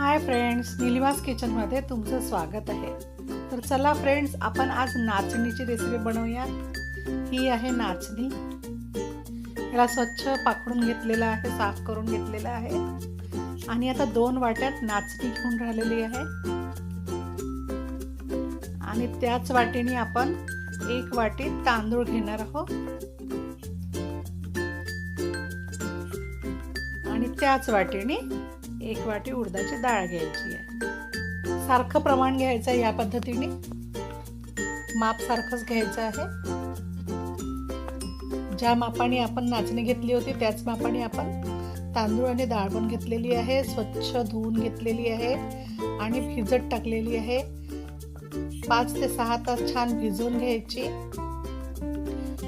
Hi friends निलिमास किचनमध्ये तुमचं स्वागत आहे. तर चला फ्रेंड्स आपण आज नाचणीची रेसिपी बनवूया ही आहे नाचणी. याला स्वच्छ पाकडून घेतलेलं आहे साफ करून घेतलेलं आहे. आणि आता दोन वाट्यात नाचणी घेऊन राहिलेली आहे. आणि त्याच वाटीने आपण एक वाटी तांदूळ घेणार आहोत. आणि त्याच वाटीने एक वाटी उडदाची डाळ घ्यायची आहे. सारखं प्रमाण घ्यायचं आहे या पद्धतीने. माप सारखंच घ्यायचं आहे. ज्या मापाने आपण नाचणी घेतली होती त्याच मापाने आपण तांदूळ आणि डाळ पण घेतलेली आहे. स्वच्छ धुवून घेतलेली आहे आणि भिजत टाकलेली आहे. पाच ते सहा तास छान भिजवून घ्यायची.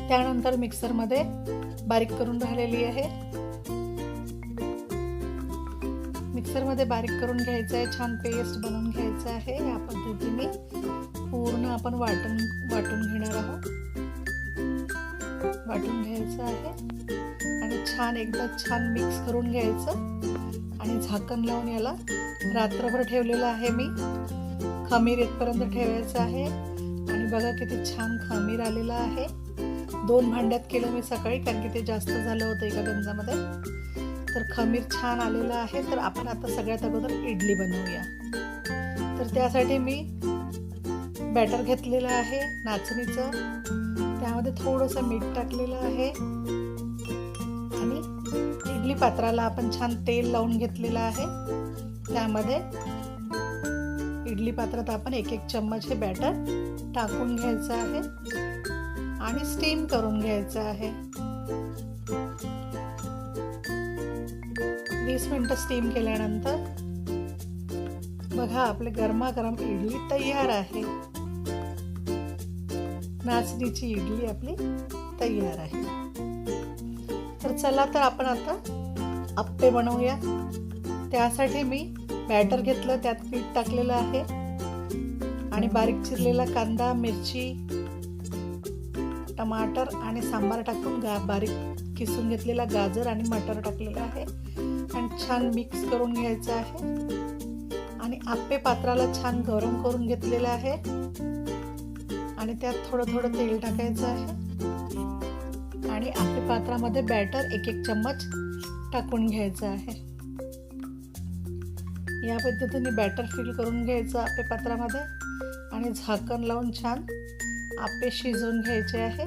त्यानंतर मिक्सरमध्ये बारीक करून राहिलेली आहे. मिक्सरमध्ये बारीक करून घ्यायचं आहे छान पेस्ट बनवून घ्यायचं आहे. या पद्धतीने पूर्ण आपण वाटून वाटून घेणार आहोत. वाटून घ्यायचं आहे. आणि छान एकदा छान मिक्स करून घ्यायचं. आणि झाकण लावून याला रात्रभर ठेवलेलं आहे मी. खमीर येतपर्यंत ठेवायचं आहे. आणि बघा किती छान खमीर आलेलं आहे. दोन भांड्यात केलं मी सकाळी कारण की ते जास्त झालं होतं एका गंजामध्ये. तर खमीर छान आलेलं आहे. तर आपण आता सगळ्यात अगोदर इडली बनवूया. तर त्यासाठी मी बॅटर घेतलेलं आहे नाचणीचं. त्यामध्ये थोडंसं मीठ टाकलेलं आहे. आणि इडली पात्राला आपण छान तेल लावून घेतलेलं आहे. त्यामध्ये इडली पात्रात आपण एक एक चम्मच हे बॅटर टाकून घ्यायचं आहे. आणि स्टीम करून घ्यायचं आहे. वीस मिनटं स्टीम केल्यानंतर बघा आपले गरमागरम इडली तयार आहे. नाचणीची इडली आपली तयार आहे. तर चला तर आपण आता आप्पे बनवूया. त्यासाठी मी बॅटर घेतलं त्यात पीठ टाकलेलं आहे. आणि बारीक चिरलेला कांदा मिरची टमाटर आणि सांबार टाकून गा बारीक किसून घेतलेला गाजर आणि मटर टाकलेलं आहे. आणि छान मिक्स करून घ्यायचं आहे. आणि आप्पे पात्राला छान गरम करून घेतलेलं आहे. आणि त्यात थोडं थोडं तेल टाकायचं आहे. आणि आप्पे पात्रामध्ये बॅटर एक एक चम्मच टाकून घ्यायचं आहे. या पद्धतीने बॅटर फिल करून घ्यायचं आपे पात्रामध्ये. आणि झाकण लावून छान आप्पे शिजवून घ्यायचे आहे.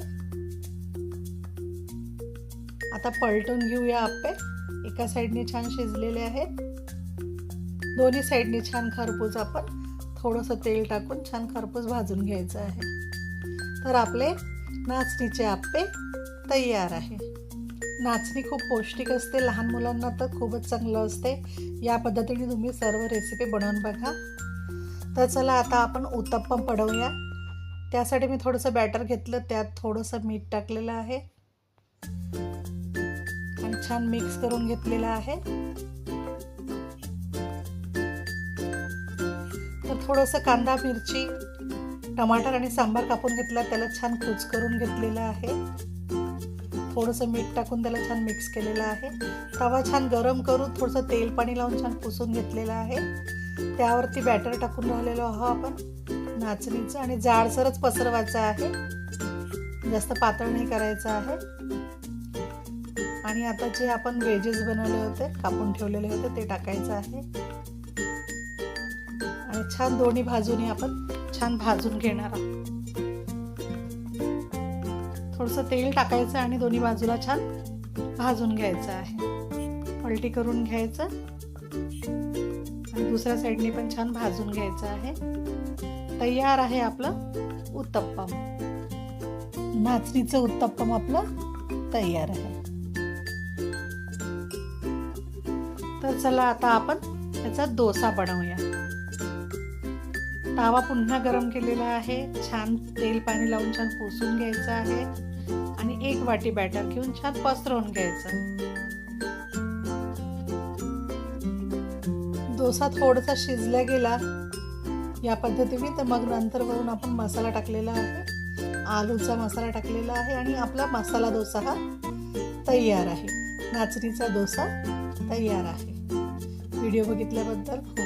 आता पलटून घेऊया आप्पे. एका साईडने छान शिजलेले आहेत. दोन्ही साईडने छान खरपूस आपण थोडंसं तेल टाकून छान खरपूस भाजून घ्यायचं आहे. तर आपले नाचणीचे आप्पे तयार आहे. नाचणी खूप पौष्टिक असते लहान मुलांना तर खूपच चांगलं असते. या पद्धतीने तुम्ही सर्व रेसिपी बनवून बघा. तर चला आता आपण उत्तप्पम पडवूया. त्यासाठी मी थोडंसं बॅटर घेतलं त्यात थोडंसं मीठ टाकलेलं आहे. आणि छान मिक्स करून घेतलेलं आहे. तर थोडंसं कांदा मिरची टमाटर आणि सांबार कापून घेतला त्याला छान कुच करून घेतलेलं आहे. थोडंसं मीठ टाकून त्याला छान मिक्स केलेलं आहे. तवा छान गरम करून थोडंसं तेल पाणी लावून छान पुसून घेतलेलं आहे. त्यावरती बॅटर टाकून राहिलेलो आहो आपण. नाचणीचं आणि जाडसरच पसरवायचं आहे. जास्त पातळ नाही करायचं आहे. आणि आता जे आपण वेजेस बनवले होते कापून ठेवलेले होते ते टाकायचं आहे. आणि छान दोन्ही बाजूने आपण छान भाजून घेणार आहोत. थोडंसं तेल टाकायचं आणि दोन्ही बाजूला छान भाजून घ्यायचं आहे. पलटी करून घ्यायचं. आणि दुसऱ्या साईडने पण छान भाजून घ्यायचं आहे. तयार आहे आपलं उत्तप्पम. नाचणीचं उत्तप्पम आपलं तयार आहे. तर चला आता आपण त्याचा डोसा बनवूया. तावा पुन्हा गरम केलेला आहे. छान तेल पाणी लावून छान पुसून घ्यायचं आहे. आणि एक वाटी बॅटर घेऊन छान पसरवून घ्यायचं. डोसा थोडासा शिजला गेला. या पद्धतीने तर मग नंतर वरून आपण मसाला टाकलेला आहे. आलूचा मसाला टाकलेला आहे आणि आपला मसाला डोसा हा तयार आहे. नाचणीचा डोसा तयार आहे. व्हिडिओ बघितल्याबद्दल खूप